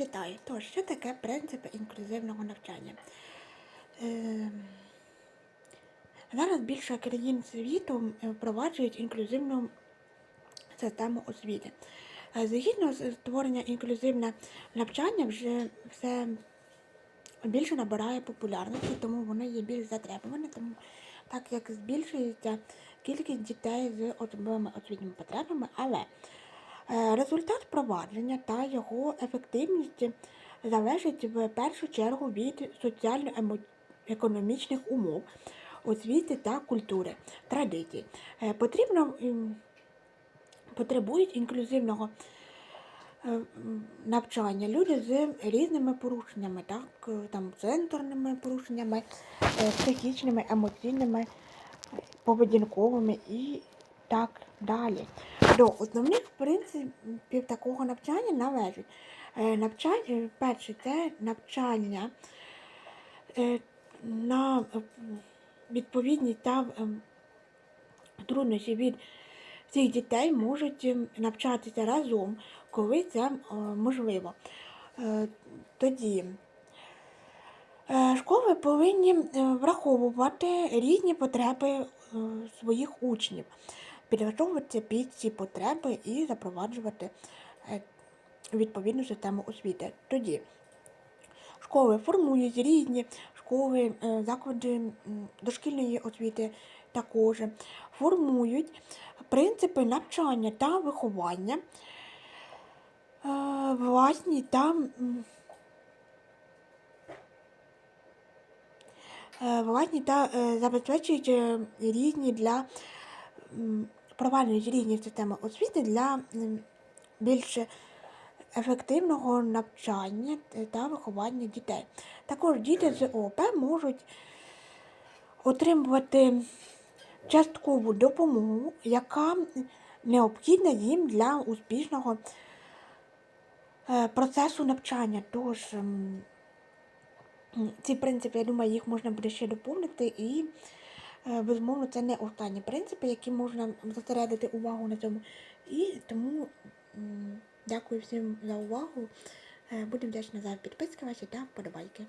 Вітаю! Тож, що таке принципи інклюзивного навчання? Е, зараз більше країн світу впроваджують інклюзивну систему освіти. Е, Згідно з створення інклюзивне навчання вже все більше набирає популярності, тому воно є більш затребуване, тому так як збільшується кількість дітей з особливими освітніми потребами, але Результат впровадження та його ефективність залежить в першу чергу від соціально-економічних умов, освіти та культури, традицій. Е, Потрібно потребують інклюзивного е, навчання люди з різними порушеннями, так, е, там, сенсорними порушеннями, е, психічними, емоційними, поведінковими і так далі. До основних принципів такого навчання належить е, навчання, перше, це навчання е, на е, відповідні та труднощі від всіх дітей можуть е, навчатися разом, коли це можливо. Тоді школи повинні враховувати різні потреби своїх учнів, підготовитися під ці потреби і запроваджувати е, відповідну систему освіти. Тоді школи формують різні школи, е, заклади дошкільної освіти також формують принципи навчання та виховання, е, власні та власні та забезпечують різні для м, впроваджують різні системи освіти для більш ефективного навчання та виховання дітей. Також діти з ОП можуть отримувати часткову допомогу, яка необхідна їм для успішного е, процесу навчання. Тож ці принципи, я думаю, їх можна буде ще доповнити і. Е, Безумовно, це не останні принципи, які можна зосередити увагу на цьому. І тому дякую всім за увагу. Будемо Буду вдячна за підписки ваші та вподобайки.